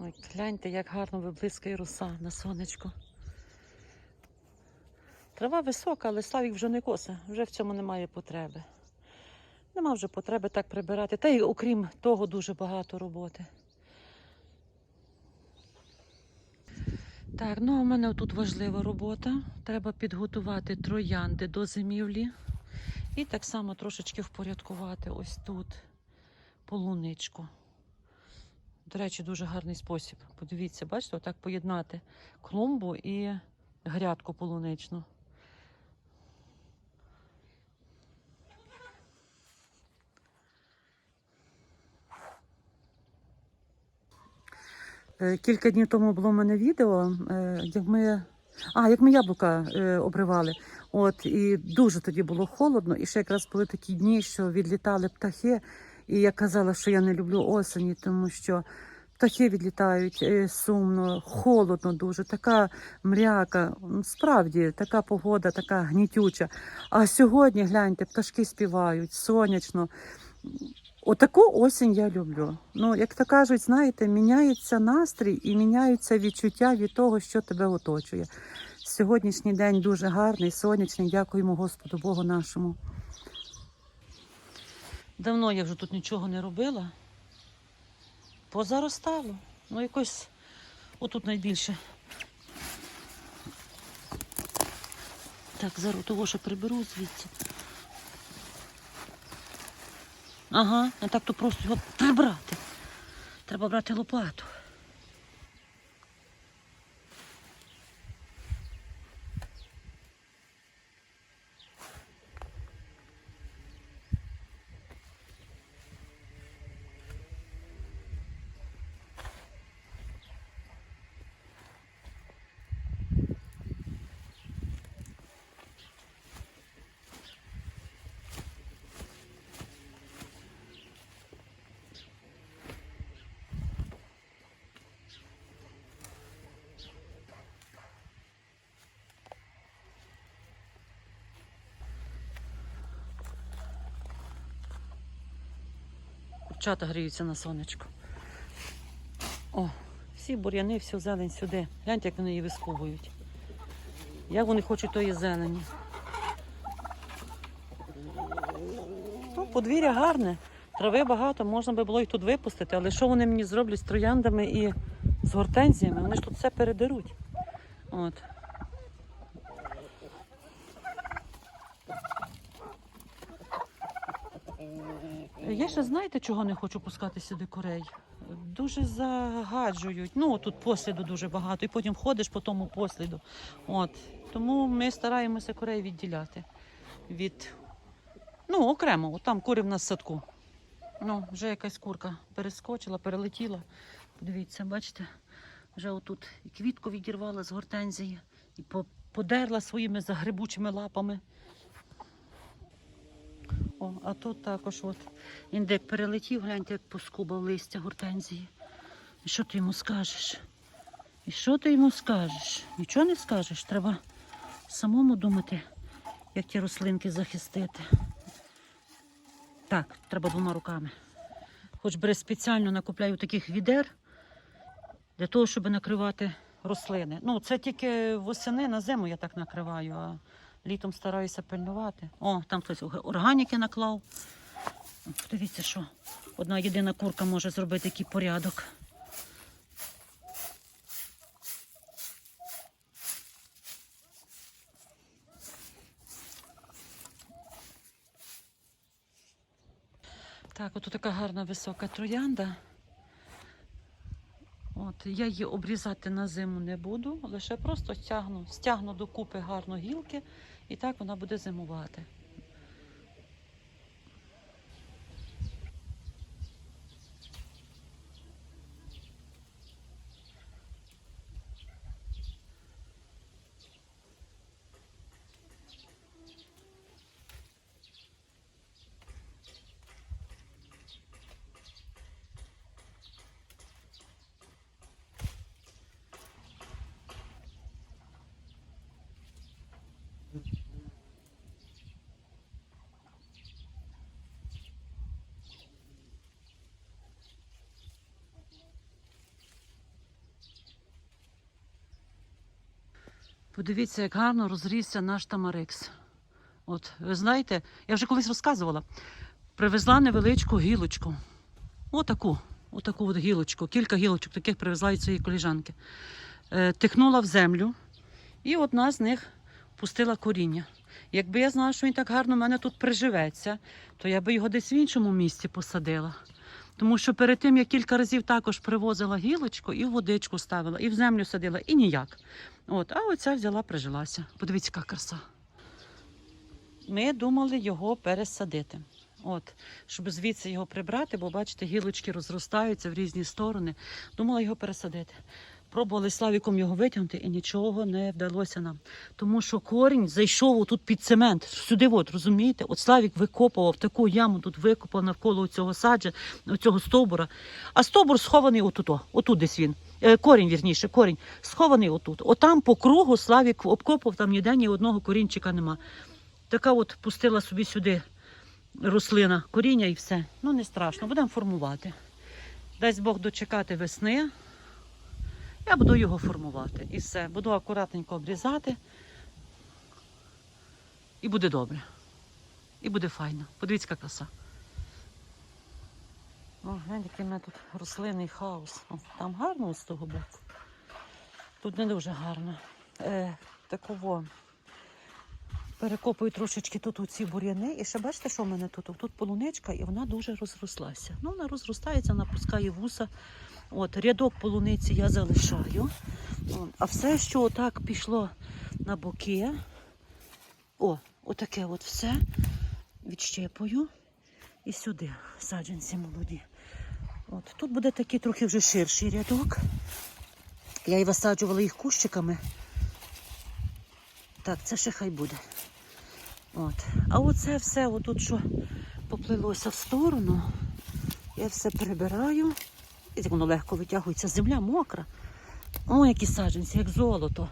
Ой, гляньте, як гарно виблискає роса на сонечку. Трава висока, але Славік вже не коса, вже в цьому немає потреби. Нема вже потреби так прибирати. Та й окрім того, дуже багато роботи. Так, ну в мене тут важлива робота. Треба підготувати троянди до зимівлі. І так само трошечки впорядкувати ось тут полуничку. До речі, дуже гарний спосіб. Подивіться, бачите, отак поєднати клумбу і грядку полуничну. Е, Кілька днів тому було в мене відео, е, як ми. А, як ми яблука е, обривали. От, і дуже тоді було холодно, і ще якраз були такі дні, що відлітали птахи. І я казала, що я не люблю осені, тому що птахи відлітають е, сумно, холодно дуже, така мряка. Справді, така погода, така гнітюча. А сьогодні, гляньте, пташки співають, сонячно. Отаку осінь я люблю. Ну, як то кажуть, знаєте, міняється настрій і міняються відчуття від того, що тебе оточує. Сьогоднішній день дуже гарний, сонячний. Дякуємо Господу Богу нашому. Давно я вже тут нічого не робила. Позаростало. Ну, якось отут найбільше. Так, зараз того, що приберу звідси. Ага, а так то просто його прибрати. Треба брати лопату. Курчата гріються на сонечку. О, всі бур'яни, всю зелень сюди. Гляньте, як вони її вискугують. Як вони хочуть тої зелені. Ну, подвір'я гарне, трави багато, можна би було їх тут випустити, але що вони мені зроблять з трояндами і з гортензіями? Вони ж тут все передеруть. От. Я ще знаєте, чого не хочу пускати сюди курей? Дуже загаджують. Ну, тут посліду дуже багато, і потім ходиш по тому посліду. От. Тому ми стараємося курей відділяти від. Ну, окремо, от там кури в нас в садку. Ну, вже якась курка перескочила, перелетіла. Подивіться, бачите, вже отут і квітку відірвала з гортензії, і подерла своїми загрибучими лапами. О, а тут також от індик перелетів, гляньте, як поскубав листя гортензії. І що ти йому скажеш? І що ти йому скажеш? Нічого не скажеш. Треба самому думати, як ті рослинки захистити. Так, треба двома руками. Хоч би спеціально накупляю таких відер для того, щоб накривати рослини. Ну, це тільки восени на зиму я так накриваю, а літом стараюся пильнувати. О, там хтось органіки наклав. Дивіться, що одна єдина курка може зробити такий порядок. Так, от така гарна висока троянда. От, я її обрізати на зиму не буду, лише просто стягну, стягну докупи гарно гілки, і так вона буде зимувати. Подивіться, як гарно розрісся наш тамарикс. От, ви знаєте, я вже колись розказувала. Привезла невеличку гілочку. Отаку, отаку от гілочку. Кілька гілочок таких привезла від цієї коліжанки. Е, тихнула в землю, і одна з них пустила коріння. Якби я знала, що він так гарно в мене тут приживеться, то я би його десь в іншому місці посадила. Тому що перед тим я кілька разів також привозила гілочку і водичку ставила, і в землю садила, і ніяк. От, а оця взяла, прижилася. Подивіться, яка краса. Ми думали його пересадити. От, щоб звідси його прибрати, бо бачите, гілочки розростаються в різні сторони. Думала його пересадити. Пробували Славіком його витягнути і нічого не вдалося нам. Тому що корінь зайшов отут під цемент. Сюди, от, розумієте? От Славік викопував таку яму, тут викопав навколо цього саджа, цього стовбура. А стовбур схований отут, отут десь він. Е, корінь, вірніше, корінь схований отут. Отам по кругу Славік обкопав, там ніде ні одного корінчика нема. Така от пустила собі сюди рослина, коріння і все. Ну не страшно, будемо формувати. Дасть Бог дочекати весни. Я буду його формувати. І все. Буду акуратненько обрізати. І буде добре. І буде файно. Подивіться, яка краса. О, гляньте, який в мене тут рослинний хаос. О, там гарно з того боку. Тут не дуже гарно. Е, таково. Перекопую трошечки тут оці бур'яни. І ще бачите, що в мене тут? Тут полуничка, і вона дуже розрослася. Ну, вона розростається, вона пускає вуса. От, рядок полуниці я залишаю. А все, що отак пішло на боки, о, отаке от все відщепую і сюди саджанці молоді. От, тут буде такий трохи вже ширший рядок. Я і висаджувала їх кущиками. Так, це ще хай буде. От. А оце все, отут, що поплилося в сторону, я все прибираю. Як воно легко витягується. Земля мокра. О, які саджанці, як золото.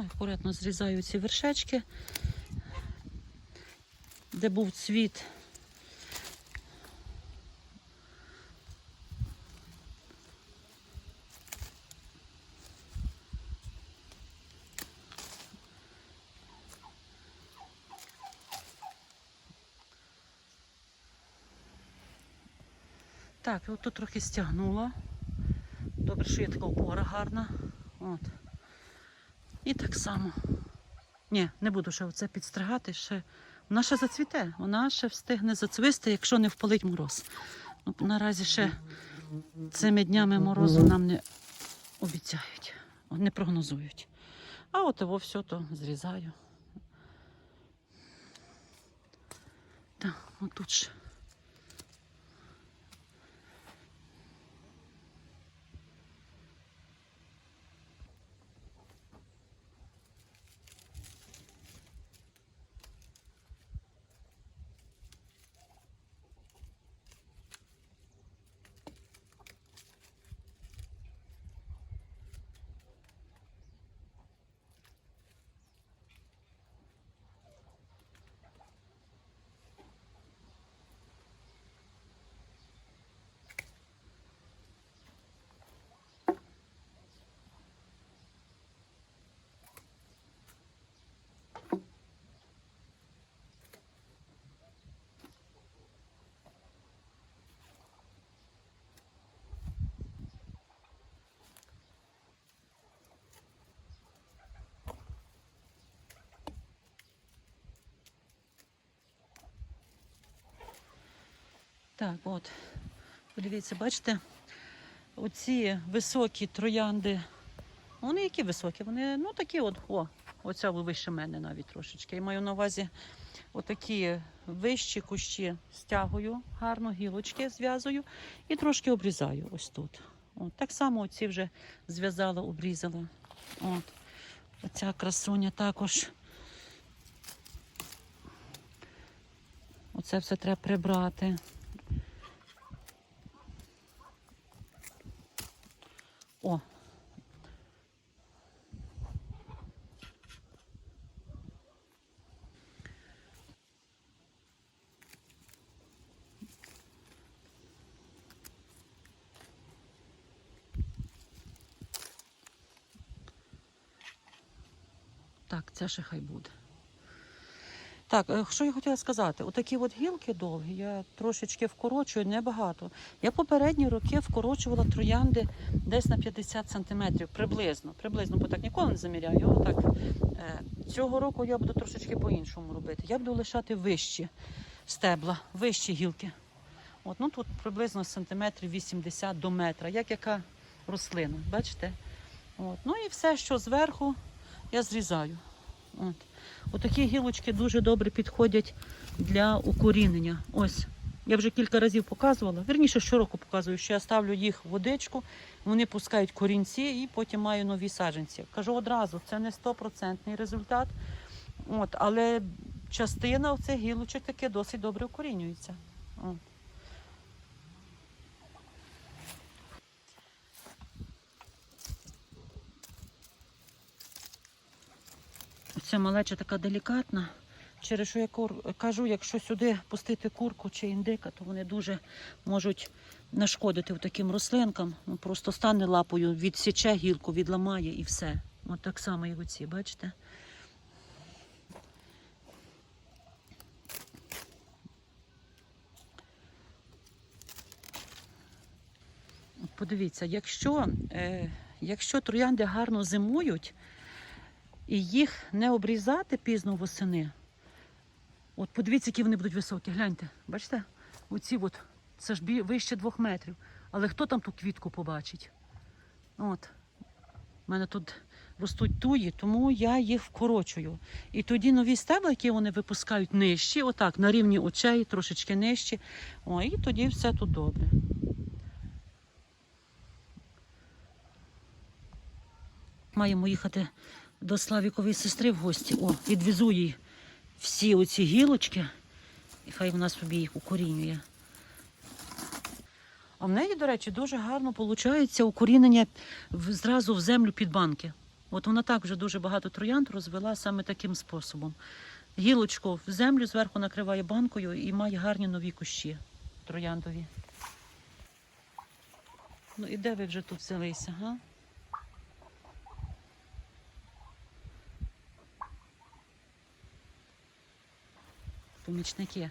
Акуратно зрізаю ці вершечки, де був цвіт. Так, от тут трохи стягнула. Добре, що є така опора гарна. От. І так само. Ні, не буду ще оце підстригати. Ще... Вона ще зацвіте, вона ще встигне зацвисти, якщо не впалить мороз. Ну, наразі ще цими днями морозу нам не обіцяють, не прогнозують. А от його все то зрізаю. Так, отут ще. Так, от. Подивіться, бачите, оці високі троянди. Вони які високі? Вони ну такі от, о, оця вище мене навіть трошечки. Я маю на увазі отакі вищі кущі стягую, гарно гілочки зв'язую і трошки обрізаю ось тут. От, так само оці вже зв'язала, обрізала. От. Оця красуня також. Оце все треба прибрати. О. Так, це ще хай буде. Так, е, що я хотіла сказати? Отакі от гілки довгі, я трошечки вкорочую, небагато. Я попередні роки вкорочувала троянди десь на 50 сантиметрів, приблизно, приблизно, бо так ніколи не заміряю. Отак. Е, Цього року я буду трошечки по-іншому робити. Я буду лишати вищі стебла, вищі гілки. От, ну тут приблизно сантиметрів 80 до метра, як яка рослина, бачите? От. Ну і все, що зверху, я зрізаю. От. Отакі гілочки дуже добре підходять для укорінення. Ось. Я вже кілька разів показувала. Вірніше, щороку показую, що я ставлю їх в водичку, вони пускають корінці і потім маю нові саджанці. Кажу одразу, це не стопроцентний результат. От, але частина оцих гілочок таки досить добре укорінюється. От. Малеча така делікатна. Через що я кажу, якщо сюди пустити курку чи індика, то вони дуже можуть нашкодити таким рослинкам. Ну, просто стане лапою, відсіче гілку, відламає і все. От так само і оці, бачите? Подивіться, якщо, е, якщо троянди гарно зимують, і їх не обрізати пізно восени. От подивіться, які вони будуть високі. Гляньте, бачите? Оці от, це ж вище двох метрів. Але хто там ту квітку побачить? От. У мене тут ростуть туї, тому я їх вкорочую. І тоді нові стебла, які вони випускають нижчі, отак, на рівні очей, трошечки нижчі. О, і тоді все тут добре. Маємо їхати до Славікової сестри в гості. О, відвезу їй всі оці гілочки, і хай вона собі їх укорінює. А в неї, до речі, дуже гарно виходить укорінення зразу в землю під банки. От вона так вже дуже багато троянд розвела саме таким способом. Гілочку в землю зверху накриває банкою і має гарні нові кущі трояндові. Ну і де ви вже тут взялися, га? Помічники.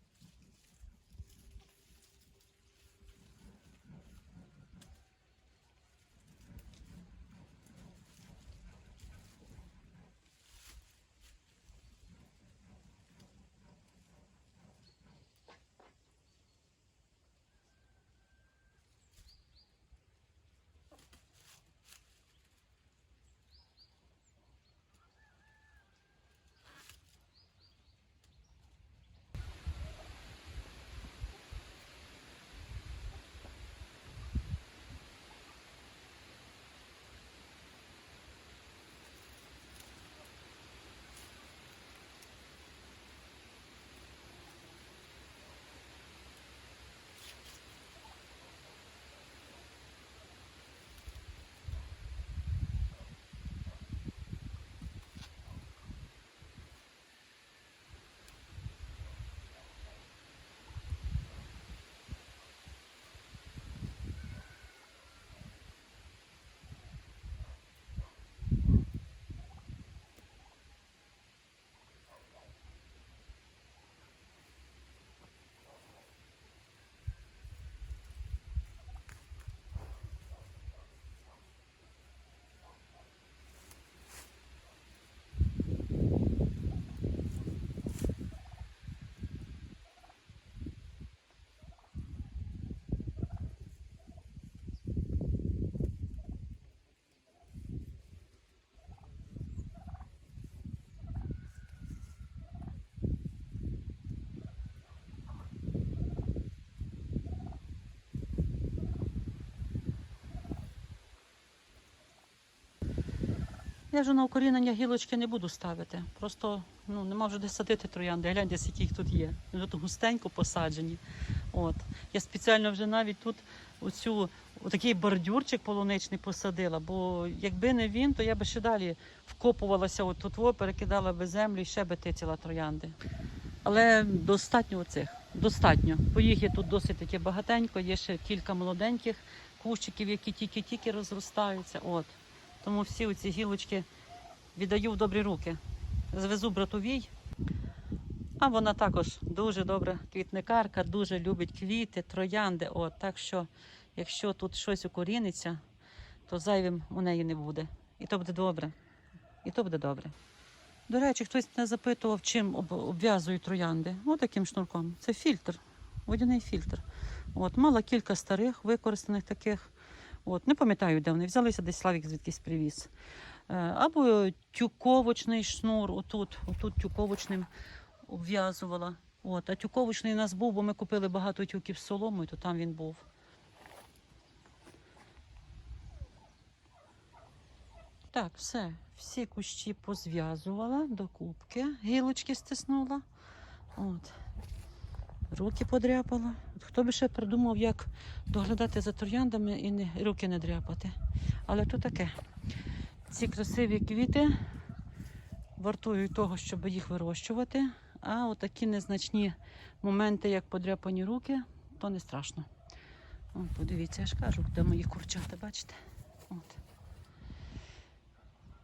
Я вже на укорінення гілочки не буду ставити. Просто ну, нема вже де садити троянди. Гляньте, скільки їх тут є. Вони Тут густенько посаджені. От. Я спеціально вже навіть тут оцю, отакий бордюрчик полуничний посадила, бо якби не він, то я би ще далі вкопувалася от тут, перекидала би землю і ще би тицяла троянди. Але достатньо оцих. Достатньо. Бо їх є тут досить таки багатенько, є ще кілька молоденьких кущиків, які тільки-тільки розростаються. От. Тому всі оці гілочки віддаю в добрі руки. Звезу братовій. А вона також дуже добра квітникарка, дуже любить квіти, троянди. От, так що, якщо тут щось укоріниться, то зайвим у неї не буде. І то буде добре. І то буде добре. До речі, хтось не запитував, чим об- обв'язують троянди. Ось таким шнурком. Це фільтр, водяний фільтр. От, мала кілька старих використаних таких. От, не пам'ятаю, де вони взялися, десь Славік звідкись привіз. Е, Або тюковочний шнур, отут, отут тюковочним обв'язувала. От, а тюковочний у нас був, бо ми купили багато тюків з соломою, то там він був. Так, все. Всі кущі позв'язувала до кубки, гілочки стиснула. От. Руки подряпала. От хто би ще придумав, як доглядати за трояндами і не, руки не дряпати. Але то таке. Ці красиві квіти вартують того, щоб їх вирощувати. А отакі незначні моменти, як подряпані руки, то не страшно. О, подивіться, я ж кажу, де мої курчата, бачите? От.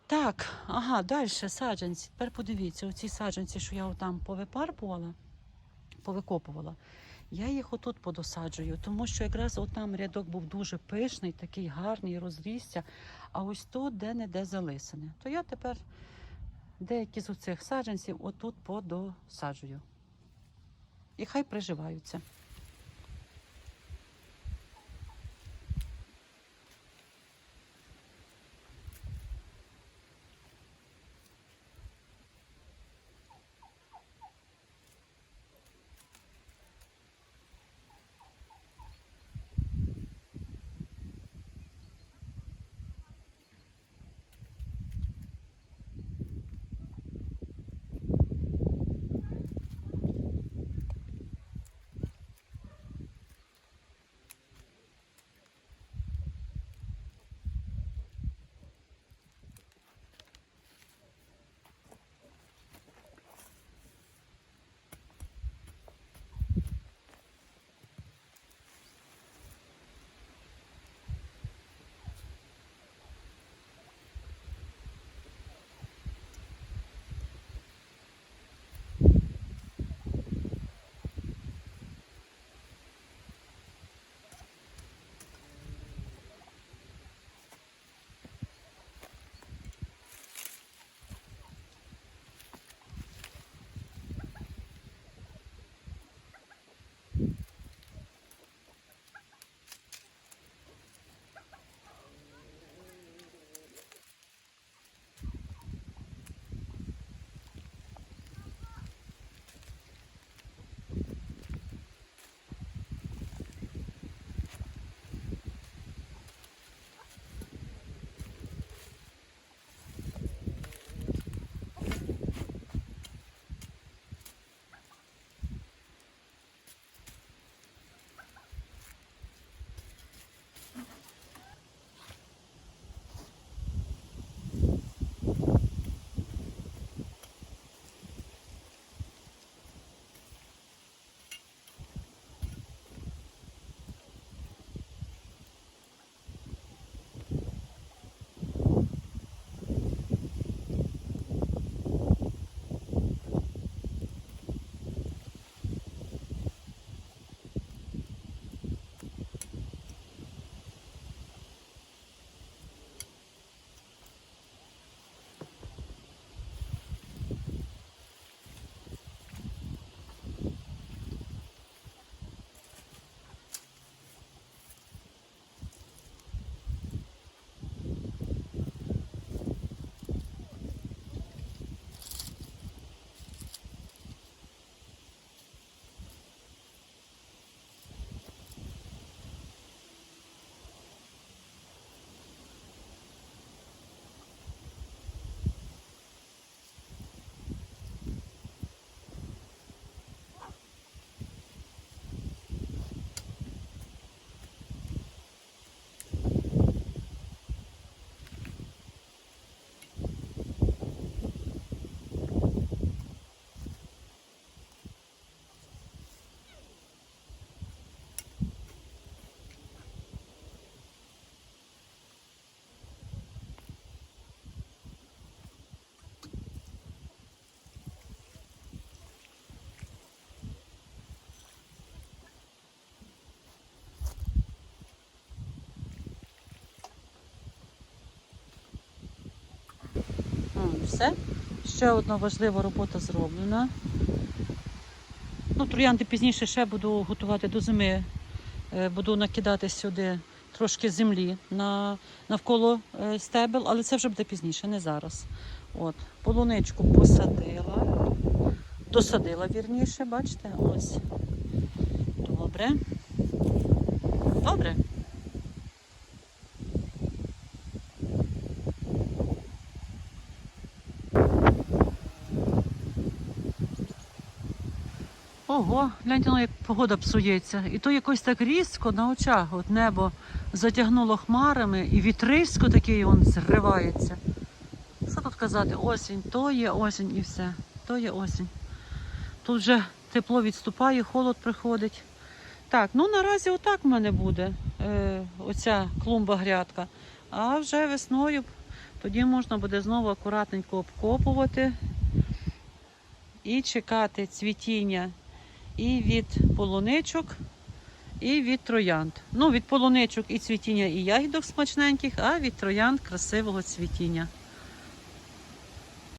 Так, ага, далі саджанці. Тепер подивіться, оці саджанці, що я там повипарпувала, повикопувала, я їх отут подосаджую, тому що якраз отам рядок був дуже пишний, такий гарний, розрісся. А ось тут де-не-де залисане. То я тепер деякі з оцих саджанців отут подосаджую. І хай приживаються. Все. Ще одна важлива робота зроблена. Ну, троянди пізніше ще буду готувати до зими. Е, Буду накидати сюди трошки землі на, навколо е, стебел, але це вже буде пізніше, не зараз. От, полуничку посадила, досадила вірніше, бачите, ось. Добре. Добре. Ого, гляньте, ну, як погода псується. І то якось так різко на очах. От небо затягнуло хмарами, і вітрисько такий он зривається. Що тут казати? Осінь, то є осінь і все. То є осінь. Тут вже тепло відступає, холод приходить. Так, ну наразі отак в мене буде е, оця клумба-грядка. А вже весною тоді можна буде знову акуратненько обкопувати і чекати цвітіння і від полуничок, і від троянд. Ну, від полуничок і цвітіння і ягідок смачненьких, а від троянд красивого цвітіння.